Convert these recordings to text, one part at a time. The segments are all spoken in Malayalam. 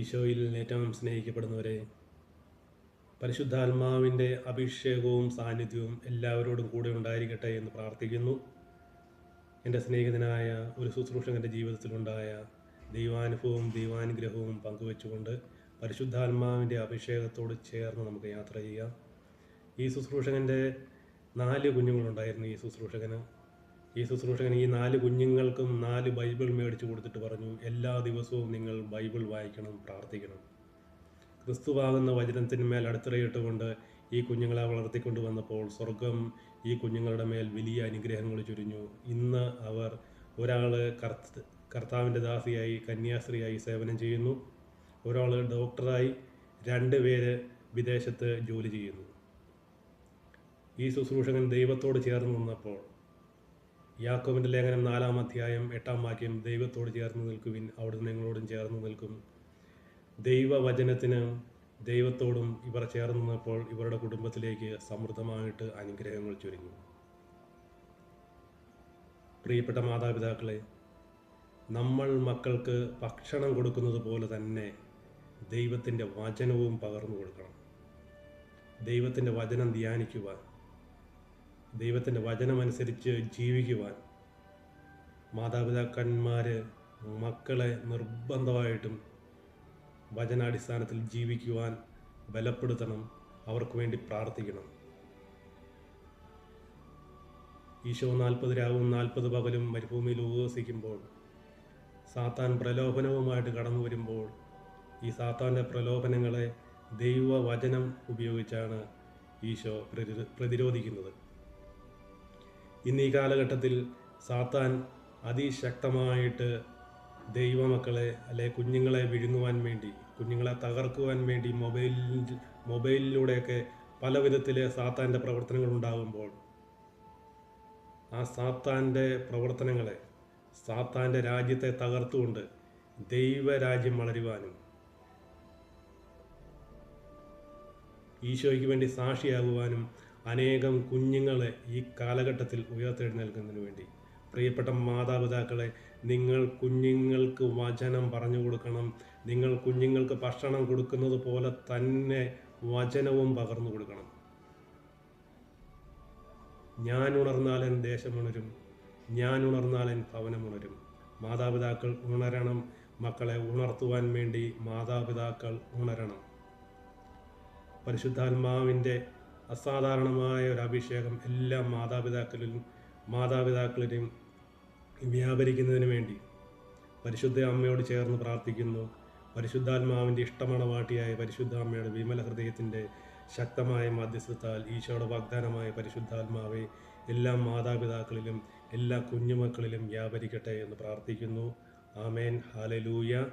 ഈശോയിൽ ഏറ്റവും സ്നേഹിക്കപ്പെടുന്നവരെ പരിശുദ്ധാത്മാവിന്റെ അഭിഷേകവും സാന്നിധ്യവും എല്ലാവരോടും കൂടെ ഉണ്ടായിരിക്കട്ടെ എന്ന് പ്രാർത്ഥിക്കുന്നു. എന്റെ സ്നേഹിതനായ ഒരു ശുശ്രൂഷകന്റെ ജീവിതത്തിലുണ്ടായ ദൈവാനുഭവവും ദൈവാനുഗ്രഹവും പങ്കുവെച്ചുകൊണ്ട് പരിശുദ്ധാത്മാവിന്റെ അഭിഷേകത്തോട് ചേർന്ന് നമുക്ക് യാത്ര ചെയ്യാം. ഈ ശുശ്രൂഷകന്റെ നാല് കുഞ്ഞുങ്ങളുണ്ടായിരുന്നു ഈ ശുശ്രൂഷകന്. ഈ ശുശ്രൂഷകൻ ഈ നാല് കുഞ്ഞുങ്ങൾക്കും നാല് ബൈബിൾ മേടിച്ചു കൊടുത്തിട്ട് പറഞ്ഞു എല്ലാ ദിവസവും നിങ്ങൾ ബൈബിൾ വായിക്കണം പ്രാർത്ഥിക്കണം. ക്രിസ്തുവാകുന്ന വചനത്തിന്മേൽ അടിത്തറയിട്ടുകൊണ്ട് ഈ കുഞ്ഞുങ്ങളെ വളർത്തിക്കൊണ്ട് വന്നപ്പോൾ സ്വർഗം ഈ കുഞ്ഞുങ്ങളുടെ മേൽ വലിയ അനുഗ്രഹങ്ങൾ ചുരിഞ്ഞു. ഇന്ന് അവർ ഒരാൾ കർത്ത കർത്താവിന്റെ ദാസിയായി കന്യാസ്ത്രീയായി സേവനം ചെയ്യുന്നു. ഒരാൾ ഡോക്ടറായി രണ്ട് പേര് വിദേശത്ത് ജോലി ചെയ്യുന്നു. ഈ ശുശ്രൂഷകൻ ദൈവത്തോട് ചേർന്ന് നിന്നപ്പോൾ യാക്കോബിന്റെ ലേഖനം നാലാം അധ്യായം എട്ടാം വാക്യം ദൈവത്തോട് ചേർന്ന് നിൽക്കുവിൻ അവിടുന്ന് നിങ്ങളോടും ചേർന്ന് നിൽക്കും. ദൈവവചനത്തിന് ദൈവത്തോടും ഇവർ ചേർന്ന് നിന്നപ്പോൾ ഇവരുടെ കുടുംബത്തിലേക്ക് സമൃദ്ധമായിട്ട് അനുഗ്രഹങ്ങൾ ചുരുങ്ങി പ്രിയപ്പെട്ട മാതാപിതാക്കളെ നമ്മൾ മക്കൾക്ക് ഭക്ഷണം കൊടുക്കുന്നത് പോലെ തന്നെ ദൈവത്തിന്റെ വചനവും പകർന്നു കൊടുക്കണം. ദൈവത്തിന്റെ വചനം ധ്യാനിക്കുവാൻ ദൈവത്തിന്റെ വചനമനുസരിച്ച് ജീവിക്കുവാൻ മാതാപിതാക്കന്മാർ മക്കളെ നിർബന്ധമായിട്ടും വചനാടിസ്ഥാനത്തിൽ ജീവിക്കുവാൻ ബലപ്പെടുത്തണം അവർക്ക് വേണ്ടി പ്രാർത്ഥിക്കണം. ഈശോ നാൽപ്പത് രാവും നാൽപ്പത് പകലും മരുഭൂമിയിൽ ഉപവസിക്കുമ്പോൾ സാത്താൻ പ്രലോഭനവുമായിട്ട് കടന്നു വരുമ്പോൾ ഈ സാത്താന്റെ പ്രലോഭനങ്ങളെ ദൈവവചനം ഉപയോഗിച്ചാണ് ഈശോ പ്രതിരോധിക്കുന്നത്. ഇന്ന് ഈ കാലഘട്ടത്തിൽ സാത്താൻ അതിശക്തമായിട്ട് ദൈവമക്കളെ അല്ലെ കുഞ്ഞുങ്ങളെ വിഴുങ്ങുവാൻ വേണ്ടി കുഞ്ഞുങ്ങളെ തകർക്കുവാൻ വേണ്ടി മൊബൈലിൽ മൊബൈലിലൂടെയൊക്കെ പല വിധത്തിലെ സാത്താന്റെ പ്രവർത്തനങ്ങൾ ഉണ്ടാകുമ്പോൾ ആ സാത്താന്റെ പ്രവർത്തനങ്ങളെ സാത്താന്റെ രാജ്യത്തെ തകർത്തുകൊണ്ട് ദൈവരാജ്യം വളരുവാനും ഈശോയ്ക്ക് വേണ്ടി സാക്ഷിയാകുവാനും അനേകം കുഞ്ഞുങ്ങളെ ഈ കാലഘട്ടത്തിൽ ഉയർത്തെഴുന്നേൽക്കുന്നതിന് വേണ്ടി. പ്രിയപ്പെട്ട മാതാപിതാക്കളെ നിങ്ങൾ കുഞ്ഞുങ്ങൾക്ക് വചനം പറഞ്ഞു കൊടുക്കണം. നിങ്ങൾ കുഞ്ഞുങ്ങൾക്ക് ഭക്ഷണം കൊടുക്കുന്നത് പോലെ തന്നെ വചനവും പകർന്നു കൊടുക്കണം. ഞാൻ ഉണർന്നാലൻ ദേശമുണരും ഞാൻ ഉണർന്നാലൻ ഭവനമുണരും മാതാപിതാക്കൾ ഉണരണം. മക്കളെ ഉണർത്തുവാൻ വേണ്ടി മാതാപിതാക്കൾ ഉണരണം. പരിശുദ്ധാത്മാവിന്റെ അസാധാരണമായ ഒരു അഭിഷേകം എല്ലാ മാതാപിതാക്കളിലും മാതാപിതാക്കളിലും വ്യാപരിക്കുന്നതിന് വേണ്ടി പരിശുദ്ധ അമ്മയോട് ചേർന്ന് പ്രാർത്ഥിക്കുന്നു. പരിശുദ്ധാത്മാവിന്റെ ഇഷ്ടമണവാട്ടിയായ പരിശുദ്ധ അമ്മയുടെ വിമല ഹൃദയത്തിന്റെ ശക്തമായ മധ്യസ്ഥത്താൽ ഈശോയുടെ വാഗ്ദാനമായ പരിശുദ്ധാത്മാവെ എല്ലാ മാതാപിതാക്കളിലും എല്ലാ കുഞ്ഞുമക്കളിലും വ്യാപരിക്കട്ടെ എന്ന് പ്രാർത്ഥിക്കുന്നു. ആമേൻ. Hallelujah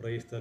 praise the